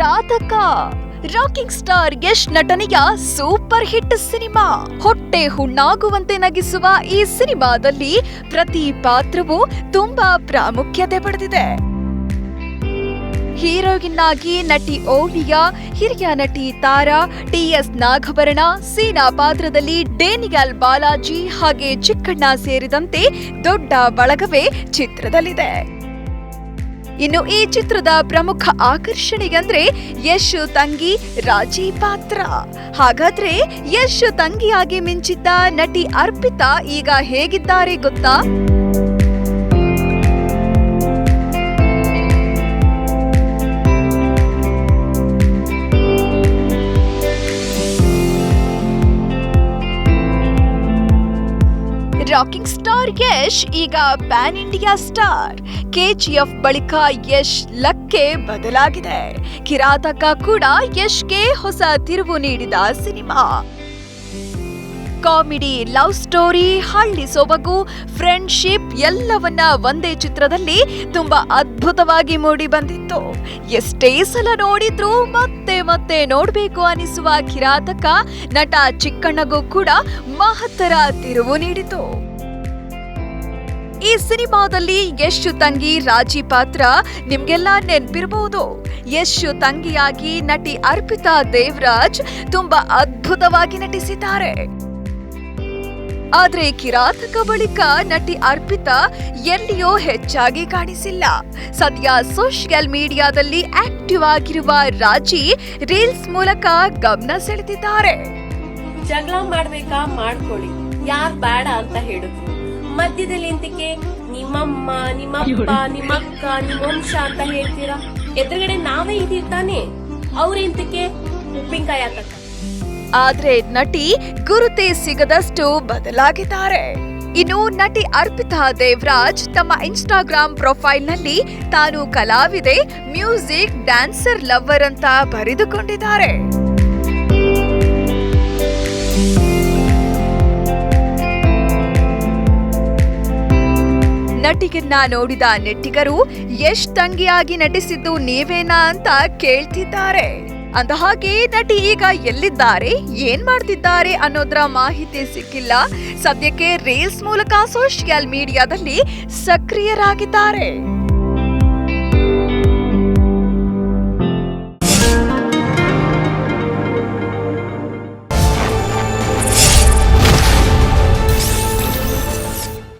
Kirataka rocking star Yash ನಟನೆಯ super hit cinema. ಹೊಟ್ಟೆ ಹುಣ್ಣಾಗುವಂತೆ ನಗಿಸುವ ಈ ಸಿನಿಮಾದಲ್ಲಿ ಪ್ರತಿ ಪಾತ್ರವೂ ತುಂಬಾ ಪ್ರಾಮುಖ್ಯತೆ ಪಡೆದಿದೆ. ಹೀರೋಯಿನ್ ಆಗಿ ನಟಿ ಓವಿಯಾ, ಹಿರಿಯ ನಟಿ ತಾರಾ, ಟಿಎಸ್ ನಾಗಭರಣ, ಸೀನಾ ಪಾತ್ರದಲ್ಲಿ ಡೇನಿಯಲ್ ಬಾಲಾಜಿ ಹಾಗೆ ಚಿಕ್ಕಣ್ಣ ಸೇರಿದಂತೆ ದೊಡ್ಡ ಬಳಗವೇ ಚಿತ್ರದಲ್ಲಿದೆ. ಇನ್ನು ಈ ಚಿತ್ರದ ಪ್ರಮುಖ ಆಕರ್ಷಣೆಗಂದ್ರೆ ಯಶ್ ತಂಗಿ ರಾಜಿ ಪಾತ್ರ. ಹಾಗಾದ್ರೆ ಯಶ್ ತಂಗಿಯಾಗಿ ಮಿಂಚಿದ್ದ ನಟಿ ಅರ್ಪಿತಾ ಈಗ ಹೇಗಿದ್ದಾರೆ ಗೊತ್ತಾ? ರಾಕಿಂಗ್ ಸ್ಟಾರ್ ಯಶ್, ಈಗ ಪ್ಯಾನ್ ಇಂಡಿಯಾ ಸ್ಟಾರ್. ಕೆಜಿಎಫ್ ಬಳಿಕ ಯಶ್ ಲಕ್ಕೆ ಬದಲಾಗಿದೆ. ಕಿರಾತಕ ಕೂಡ ಯಶ್ಗೆ ಹೊಸ ತಿರುವು ನೀಡಿದ ಸಿನಿಮಾ. ಕಾಮಿಡಿ, ಲವ್ ಸ್ಟೋರಿ, ಹಳ್ಳಿ ಸೊಬಗು, ಫ್ರೆಂಡ್ಶಿಪ್ ಎಲ್ಲವನ್ನ ಒಂದೇ ಚಿತ್ರದಲ್ಲಿ ತುಂಬಾ ಅದ್ಭುತವಾಗಿ ಮೂಡಿ ಬಂದಿತ್ತು. ಎಷ್ಟೇ ಸಲ ನೋಡಿದ್ರು ಮತ್ತೆ ಮತ್ತೆ ನೋಡಬೇಕು ಅನಿಸುವ ಕಿರಾತಕ ನಟ ಚಿಕ್ಕಣ್ಣಗೂ ಕೂಡ ಮಹತ್ತರ ತಿರುವು ನೀಡಿತು. ಈ ಸಿನಿಮಾದಲ್ಲಿ ಯಶು ತಂಗಿ ರಾಜಿ ಪಾತ್ರ ನಿಮ್ಗೆಲ್ಲ ನೆನಪಿರಬಹುದು ಯಶು ತಂಗಿಯಾಗಿ ನಟಿ ಅರ್ಪಿತಾ ದೇವರಾಜ್ ತುಂಬಾ ಅದ್ಭುತವಾಗಿ ನಟಿಸಿದ್ದಾರೆ. ಆದ್ರೆ ಕಿರಾತಕ ಬಳಿಕ ನಟಿ ಅರ್ಪಿತಾ ಎಲ್ಲಿಯೋ ಹೆಚ್ಚಾಗಿ ಕಾಣಿಸಿಲ್ಲ. ಸದ್ಯ ಸೋಷಿಯಲ್ ಮೀಡಿಯಾದಲ್ಲಿ ಆಕ್ಟಿವ್ ಆಗಿರುವ ರಾಜಿ ರೀಲ್ಸ್ ಮೂಲಕ ಗಮನ ಸೆಳೆದಿದ್ದಾರೆ. ಜಗಳ ಮಾಡ್ಬೇಕಾ ಮಾಡ್ಕೊಳ್ಳಿ. ಯಾರ್ ಬೇಡ ಅಂತ ಹೇಳಿದ್ರು ಮಧ್ಯದಲ್ಲಿ ಎಂತಕ್ಕೆ ನಿಮ್ಮಮ್ಮ, ನಿಮ್ಮಪ್ಪ, ನಿಮ್ಮಕ್ಕ ನಿಮ್ಮ ವಂಶ ಅಂತ ಹೇಳ್ತೀರಾ? ಎದುರುಗಡೆ ನಾವೇ ಇದೀವಿ ತಾನೆ? ಇಂತಿಕೆ ಉಪ್ಪಿನಕಾಯಿ ಹಾಕಕ್ಕ. ಆದ್ರೆ ನಟಿ ಗುರುತೇ ಸಿಗದಷ್ಟು ಬದಲಾಗಿದ್ದಾರೆ. ಇನ್ನು ನಟಿ ಅರ್ಪಿತಾ ದೇವರಾಜ್ ತಮ್ಮ ಇನ್ಸ್ಟಾಗ್ರಾಮ್ ಪ್ರೊಫೈಲ್ನಲ್ಲಿ ತಾನು ಕಲಾವಿದೆ, ಮ್ಯೂಸಿಕ್ ಡ್ಯಾನ್ಸರ್, ಲವರ್ ಅಂತ ಬರೆದುಕೊಂಡಿದ್ದಾರೆ. ನಟಿಗನ್ನ ನೋಡಿದ ನೆಟ್ಟಿಗರು, ಎಷ್ಟು ತಂಗಿಯಾಗಿ ನಟಿಸಿದ್ದು ನೀವೇನಾ? ಅಂತ ಕೇಳ್ತಿದ್ದಾರೆ. ಅಂದಹಾಗೆ ನಟಿ ಈಗ ಎಲ್ಲಿದ್ದಾರೆ, ಏನ್ ಮಾಡ್ತಿದ್ದಾರೆ ಅನ್ನೋದ್ರ ಮಾಹಿತಿ ಸಿಕ್ಕಿಲ್ಲ. ಸದ್ಯಕ್ಕೆ ರೀಲ್ಸ್ ಮೂಲಕ ಸೋಷಿಯಲ್ ಮೀಡಿಯಾದಲ್ಲಿ ಸಕ್ರಿಯರಾಗಿದ್ದಾರೆ.